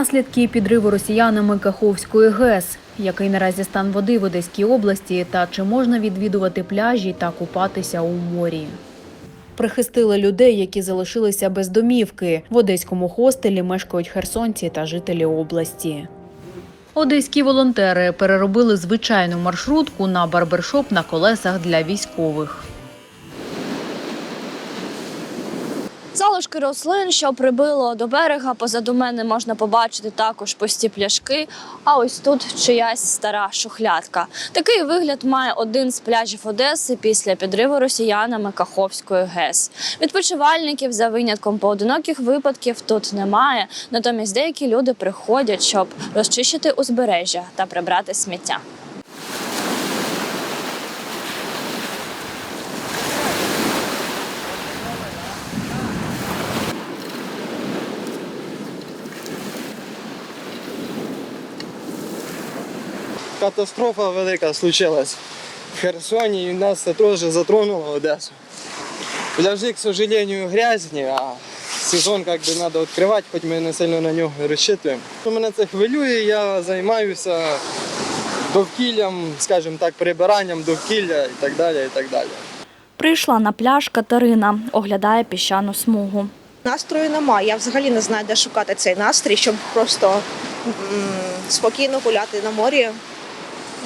Наслідки підриву росіянами Каховської ГЕС, який наразі стан води в Одеській області, та чи можна відвідувати пляжі та купатися у морі. Прихистили людей, які залишилися без домівки. В одеському хостелі мешкають херсонці та жителі області. Одеські волонтери переробили звичайну маршрутку на барбершоп на колесах для військових. Залишки рослин, що прибило до берега, позаду мене можна побачити також пусті пляшки. А ось тут чиясь стара шухлядка. Такий вигляд має один з пляжів Одеси після підриву росіянами Каховської ГЕС. Відпочивальників за винятком поодиноких випадків тут немає. Натомість деякі люди приходять, щоб розчищити узбережжя та прибрати сміття. Катастрофа велика случилась в Херсоне, и нас это тоже затронуло Одессу. Пляжи, к сожалению, грязні, а сезон как бы надо відкривати, хоч ми не сильно на нього розчитуємо. Мене це хвилює, я займаюся довкіллям, скажімо так, прибиранням довкілля і так далі. і так далі. Прийшла на пляж Катерина, оглядає піщану смугу. Настрою немає. Я взагалі не знаю, де шукати цей настрій, щоб просто м, спокійно гуляти на морі.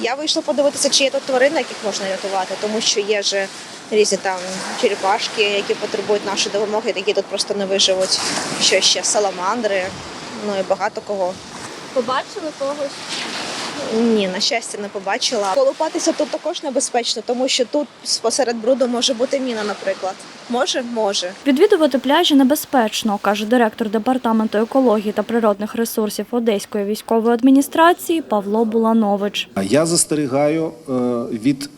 Я вийшла подивитися, чи є тут тварини, яких можна рятувати, тому що є ж різні там черепашки, які потребують нашої допомоги, які тут просто не виживуть. Що ще саламандри, ну і багато кого. Побачили когось? Ні, на щастя, не побачила. Колупатися тут також небезпечно, тому що тут посеред бруду може бути міна, наприклад. Може, може. Відвідувати пляжі небезпечно, каже директор департаменту екології та природних ресурсів Одеської військової адміністрації Павло Буланович. Я застерігаю е, від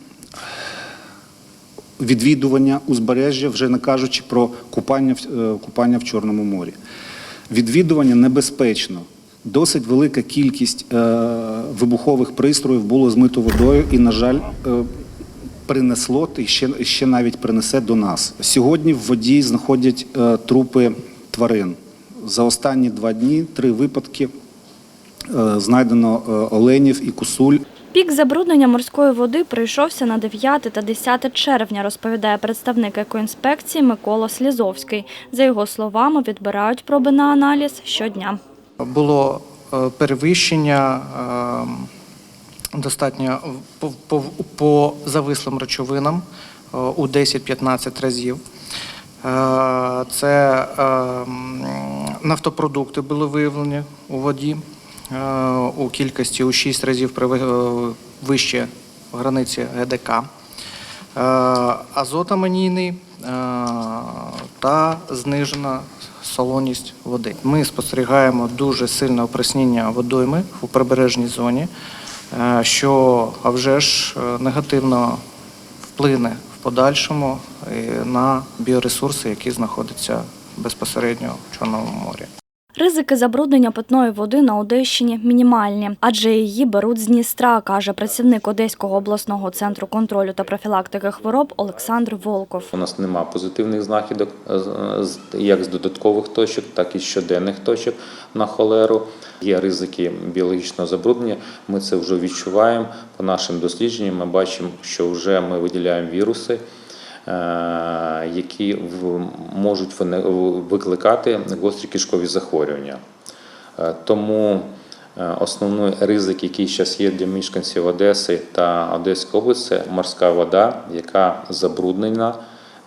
відвідування узбережжя, вже не кажучи про купання, в- е, купання в Чорному морі. Відвідування небезпечно. Досить велика кількість е, вибухових пристроїв було змито водою і, на жаль, е, принесло і ще, ще навіть принесе до нас. Сьогодні в воді знаходять е, трупи тварин. За останні два дні три випадки знайдено оленів і кусуль. Пік забруднення морської води прийшовся на 9 та 10 червня, розповідає представник екоінспекції Микола Слізовський. За його словами, відбирають проби на аналіз щодня. Було е, перевищення е, достатньо по, по, по завислим речовинам е, у 10-15 разів. Е, Це е, нафтопродукти були виявлені у воді у кількості у 6 разів вище границі ГДК. Азот амонійний та знижена солоність води. Ми спостерігаємо дуже сильне опреснення водойми у прибережній зоні, е, що а вже ж е, негативно вплине в подальшому е, на біоресурси, які знаходяться безпосередньо в Чорному морі. Ризики забруднення питної води на Одещині мінімальні, адже її беруть з Дністра, каже працівник Одеського обласного центру контролю та профілактики хвороб Олександр Волков. У нас нема позитивних знахідок е, з- з- як з додаткових точок, так і щоденних точок на холеру. Є ризики біологічного забруднення. Ми це вже відчуваємо. По нашим дослідженням ми бачимо, що вже ми виділяємо віруси, е, які можуть викликати гострі кишкові захворювання. Е, Тому е, основний ризик, який зараз є для мешканців Одеси та Одеської області, це морська вода, яка забруднена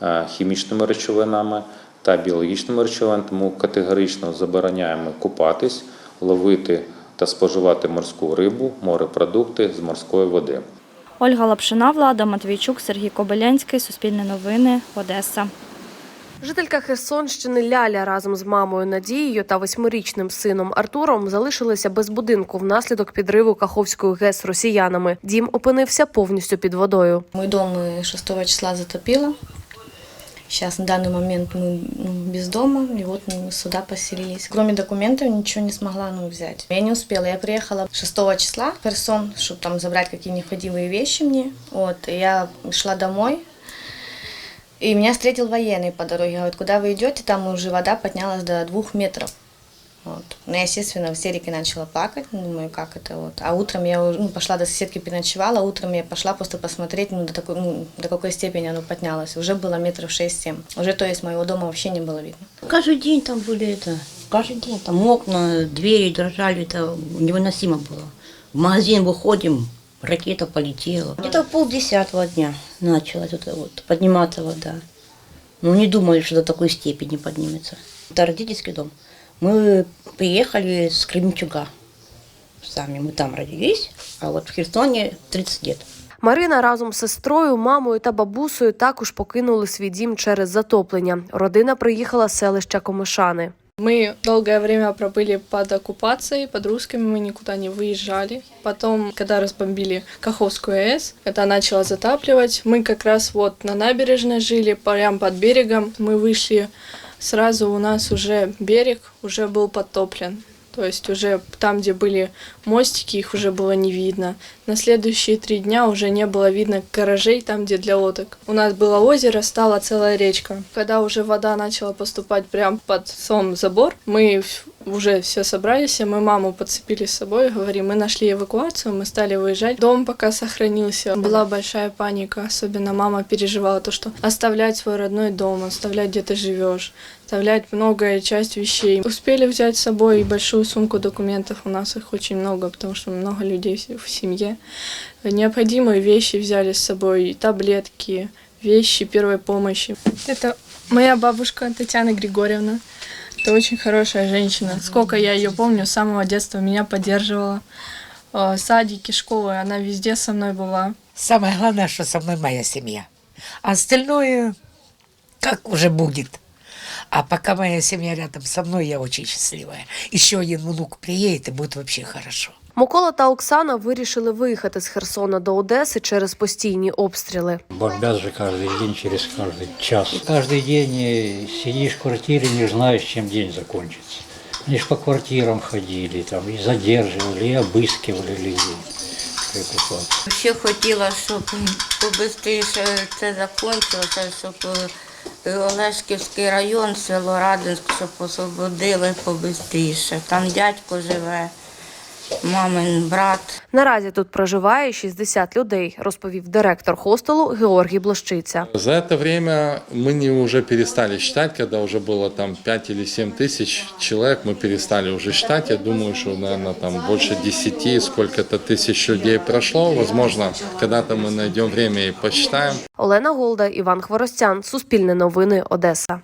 е, хімічними речовинами та біологічними речовинами. Тому категорично забороняємо купатись, ловити та споживати морську рибу, морепродукти з морської води. Ольга Лапшина, Влада Матвійчук, Сергій Кобилянський, Суспільне новини, Одеса. Жителька Херсонщини Ляля разом з мамою Надією та восьмирічним сином Артуром залишилися без будинку внаслідок підриву Каховської ГЕС росіянами. Дім опинився повністю під водою. Мой дом э, 6 числа затопило. Сейчас на данный момент мы ну, без дома, и вот мы сюда поселились. Кроме документов ничего не смогла ну, взять. Я не успела. Я приехала 6 числа в Херсон, чтобы там забрать какие необходимые вещи мне. Вот, я шла домой, и меня встретил военный по дороге. Говорит, куда вы идете? Там уже вода поднялась до двух метров. Вот. Ну, я, естественно, в истерике начала плакать, ну, думаю, как это вот. А утром я ну, пошла до соседки переночевала, утром я пошла просто посмотреть, ну, до, такой, ну, до какой степени оно поднялось. Уже было метров 6-7. Уже, то есть, моего дома вообще не было видно. Каждый день там были это, каждый день там окна, двери дрожали, это невыносимо было. В магазин выходим, ракета полетела. Где-то в полдесятого дня началась вот, вот подниматься вода. Ну, не думали, что до такой степени поднимется. Это родительский дом. Мы приехали с Кременчуга. Сами мы там родились, а вот в Херсоне 30 лет. Марина разом з сестрою, мамою та бабусею також покинули свій дім через затоплення. Родина приїхала з селища Комишани. Мы долгое время пробыли под оккупацией, под русскими, мы никуда не выезжали. Потом, когда разбомбили Каховскую АЭС, это начало затапливать. Мы как раз вот на набережной жили, прямо под берегом. Мы вышли, сразу у нас уже берег уже был подтоплен. То есть уже там, где были мостики, их уже было не видно. На следующие три дня уже не было видно гаражей там, где для лодок. У нас было озеро, стала целая речка. Когда уже вода начала поступать прямо под сам забор, мы уже все собрались, и мы маму подцепили с собой, говорим, мы нашли эвакуацию, мы стали выезжать. Дом пока сохранился. Была большая паника, особенно мама переживала то, что оставлять свой родной дом, оставлять где ты живешь, оставлять многое часть вещей. Успели взять с собой и большую сумку документов, у нас их очень много, потому что много людей в семье. Необходимые вещи взяли с собой, таблетки, вещи первой помощи. Это моя бабушка Татьяна Григорьевна. Это очень хорошая женщина. Сколько я ее помню, с самого детства меня поддерживала. Э, Садики, школы, она везде со мной была. Самое главное, что со мной моя семья. А остальное, как уже будет. А пока моя семья рядом со мной, я очень счастливая. Еще один внук приедет, и будет вообще хорошо. Микола та Оксана вирішили виїхати з Херсона до Одеси через постійні обстріли. Бомбят же каждый день через каждый час. Каждый день э, сидишь в квартире, не знаешь, чем день закончится. Они ж по квартирам ходили, там и задерживали, и обыскивали людей. Прикупать. Ще хотіла, щоб побистріше це закінчилося, щоб е, Олешківський район, село Радинськ, щоб освободили побистріше. Там дядько живе, мамин брат. Наразі тут проживає 60 людей, розповів директор хостелу Георгій Блощиця. За это время мы не уже перестали считать, когда уже было там 5 или 7 тысяч человек, мы перестали уже считать. Я думаю, что, наверное, там больше 10, сколько-то тысяч людей прошло. Возможно, когда-то мы найдем время и посчитаем. Олена Голда, Іван Хворостян, Суспільне новини, Одеса.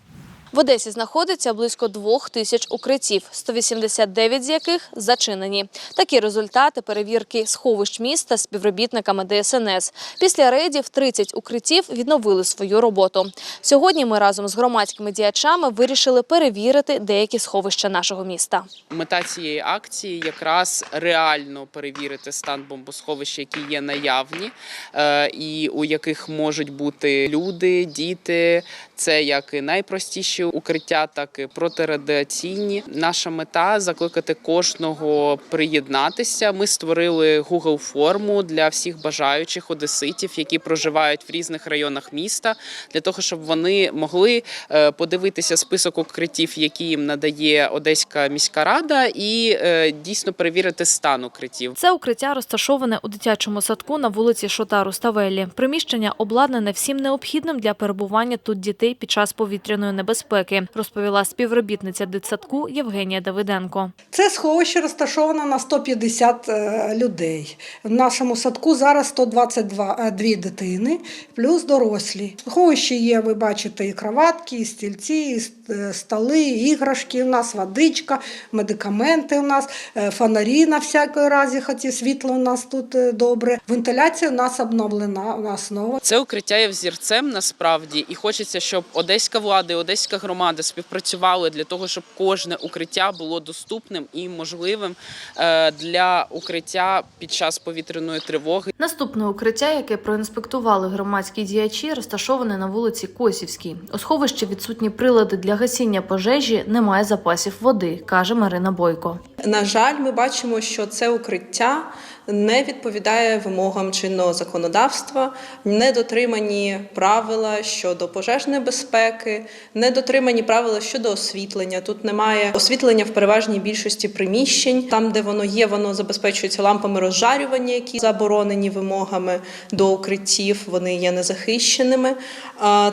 В Одесі знаходиться близько двох тисяч укриттів, 189 з яких зачинені. Такі результати перевірки сховищ міста співробітниками ДСНС. Після рейдів 30 укриттів відновили свою роботу. Сьогодні ми разом з громадськими діячами вирішили перевірити деякі сховища нашого міста. Мета цієї акції якраз реально перевірити стан бомбосховища, які є наявні, е, і у яких можуть бути люди, діти. Це як і найпростіші укриття, так і протирадіаційні. Наша мета закликати кожного приєднатися. Ми створили Google форму для всіх бажаючих одеситів, які проживають в різних районах міста, для того, щоб вони могли е, подивитися список укриттів, які їм надає Одеська міська рада, і е, дійсно перевірити стан укриттів. Це укриття розташоване у дитячому садку на вулиці Шота Руставелі. Приміщення обладнане всім необхідним для перебування тут дітей під час повітряної небезпеки, розповіла співробітниця дитсадку Євгенія Давиденко. Це сховище розташовано на 150 е, людей. В нашому садку зараз 122 е, дитини, плюс дорослі. В сховищі є, ви бачите, і кроватки, і стільці, і е, столи, і іграшки. У нас водичка, медикаменти у нас, фонарі на всякий разі, хоч світло у нас тут добре. Вентиляція у нас обновлена, у нас нова. Це укриття є взірцем насправді, і хочеться, щоб одеська влада і одеська громада співпрацювали для того, щоб кожне укриття було доступним і можливим е, для укриття під час повітряної тривоги. Наступне укриття, яке проінспектували громадські діячі, розташоване на вулиці Косівській. У сховищі відсутні прилади для гасіння пожежі, немає запасів води, каже Марина Бойко. На жаль, ми бачимо, що це укриття не відповідає вимогам чинного законодавства, недотримані правила щодо пожежної безпеки, недотримані правила щодо освітлення. Тут немає освітлення в переважній більшості приміщень. Там, де воно є, воно забезпечується лампами розжарювання, які заборонені вимогами до укриттів. Вони є незахищеними.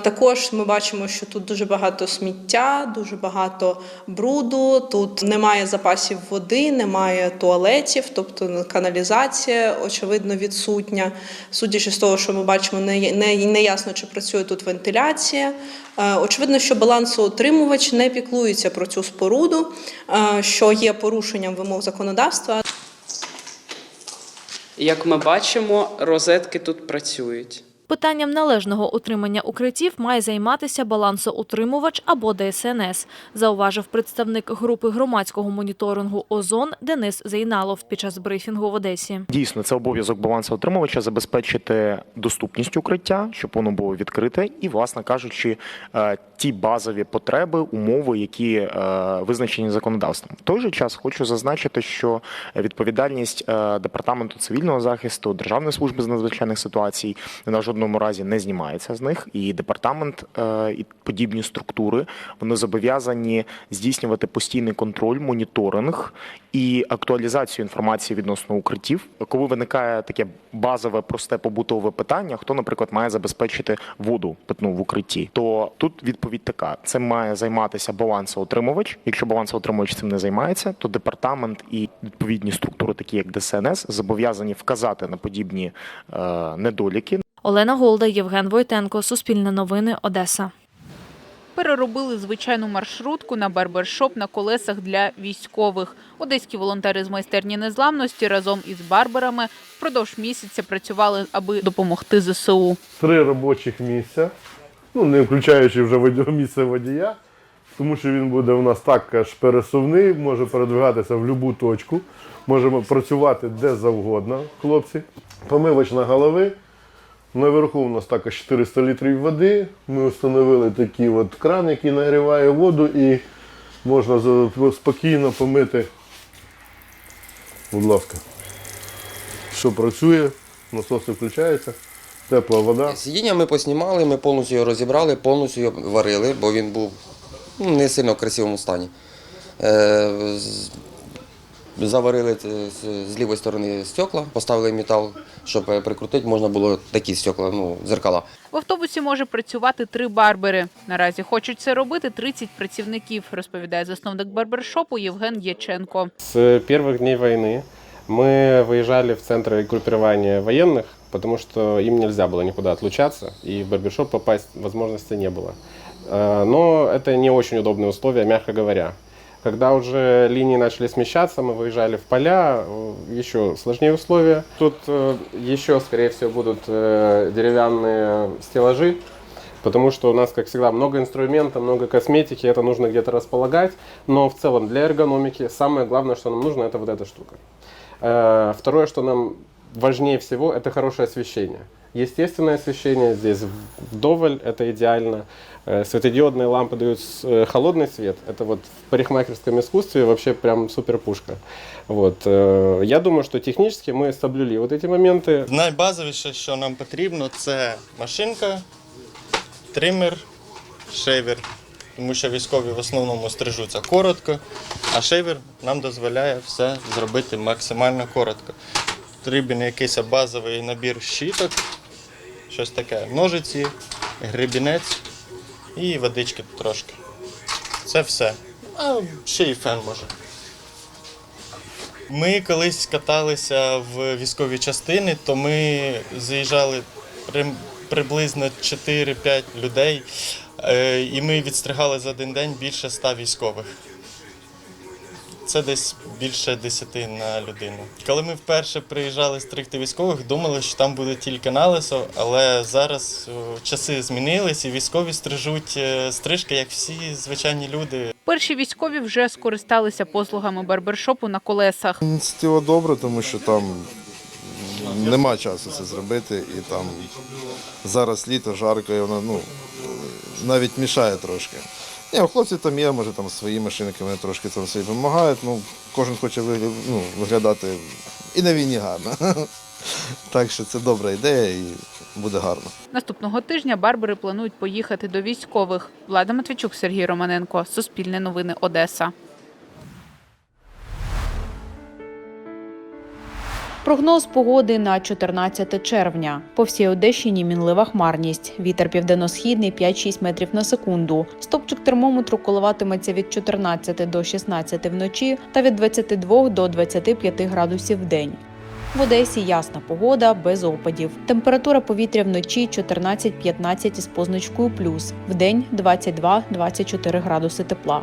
Також ми бачимо, що тут дуже багато сміття, дуже багато бруду. Тут немає запасів води, немає туалетів, тобто каналізація, очевидно, відсутня. Судячи з того, що ми бачимо, не, не, не ясно, чи працює тут вентиляція. Е, Очевидно, що балансоутримувач не піклується про цю споруду, е, що є порушенням вимог законодавства. Як ми бачимо, розетки тут працюють. Питанням належного утримання укриттів має займатися балансоутримувач або ДСНС, зауважив представник групи громадського моніторингу ОЗОН Денис Зейналов під час брифінгу в Одесі. Дійсно, це обов'язок балансоутримувача забезпечити доступність укриття, щоб воно було відкрите, і, власне кажучи, е, ті базові потреби, умови, які е, визначені законодавством. В той же час хочу зазначити, що відповідальність е, департаменту цивільного захисту, Державної служби з надзвичайних ситуацій на жодному разі не знімається з них. І департамент е, і подібні структури вони зобов'язані здійснювати постійний контроль, моніторинг і актуалізацію інформації відносно укриттів. Коли виникає таке базове, просте побутове питання, хто, наприклад, має забезпечити воду питну в укритті, то тут відповідь така: це має займатися балансоутримувач. Якщо балансоутримувач цим не займається, то департамент і відповідні структури, такі як ДСНС, зобов'язані вказати на подібні е, недоліки, Олена Голда, Євген Войтенко, Суспільне новини, Одеса. Переробили звичайну маршрутку на барбершоп на колесах для військових. Одеські волонтери з майстерні незламності разом із барберами впродовж місяця працювали, аби допомогти ЗСУ. три робочих місця, ну не включаючи вже місце водія, тому що він буде у нас також пересувний, може передвигатися в будь-яку точку, можемо працювати де завгодно, хлопці. Помивочна голови. Наверху у нас також 400 літрів води. Ми встановили такий от кран, який нагріває воду і можна спокійно помити. Будь ласка. Що працює, насоси включаються, тепла вода. Сидіння ми поснімали, ми повністю його розібрали, повністю його варили, бо він був ну, не сильно в красивому стані. Е, з- Заварили це з- з лівої сторони стекла, поставили метал, щоб е, прикрутити, можна було такі стекла, ну, зеркала. В автобусі може працювати три барбери. Наразі хочуть це робити 30 працівників, розповідає засновник барбершопу Євген Єченко. С первых дней войны мы выезжали в центры группирования военных, потому что им нельзя было никуда отлучаться, и в барбершоп попасть возможности не было. Э, Но это не очень удобные условия, мягко говоря. Когда уже линии начали смещаться, мы выезжали в поля, э, еще сложнее условия. Тут э, еще, скорее всего, будут э, деревянные стеллажи, потому что у нас, как всегда, много инструмента, много косметики, это нужно где-то располагать. Но в целом для эргономики самое главное, что нам нужно, это вот эта штука. Второе, что нам важнее всего, это хорошее освещение. Естественное освещение здесь вдоволь, это идеально. Э, Светодиодные лампы дают с- э, холодный свет. Это вот в парикмахерском искусстве вообще прям супер пушка. Вот. э, Я думаю, что технически мы соблюли вот эти моменты. Найбазовіше, що нам потрібно, це машинка, тример, шейвер. Тому що військові в основному стрижуться коротко, а шейвер нам дозволяє все зробити максимально коротко. Потрібен якийсь базовий набір щіток, щось таке, ножиці, гребінець і водички трошки. Це все. А ще й фен може. Ми колись каталися в військові частини, то ми заїжджали при- приблизно 4-5 людей, е, і ми відстригали за один день більше 100 військових. Це десь більше 10 на людину. Коли ми вперше приїжджали стригти військових, думали, що там буде тільки налисо, але зараз часи змінились і військові стрижуть е, стрижки, як всі звичайні люди. Перші військові вже скористалися послугами барбершопу на колесах. Ініціатива добра, тому що там нема часу це зробити. І там зараз літо, жарко, і воно ну, навіть мішає трошки. Ні, у хлопців там є, може там свої машинки, вони трошки там собі допомагають. Ну, кожен хоче вигля- ну, виглядати і на війні гарно. Так що це добра ідея і буде гарно. Наступного тижня барбери планують поїхати до військових. Влада Матвійчук, Сергій Романенко, Суспільне новини, Одеса. Прогноз погоди на 14 червня. По всій Одещині мінлива хмарність. Вітер південно-східний 5-6 метрів на секунду. Стопчик термометру коливатиметься від 14 до 16 вночі та від 22 до 25 градусів в день. В Одесі ясна погода без опадів. Температура повітря вночі 14-15 із позначкою плюс. Вдень 22-24 градуси тепла.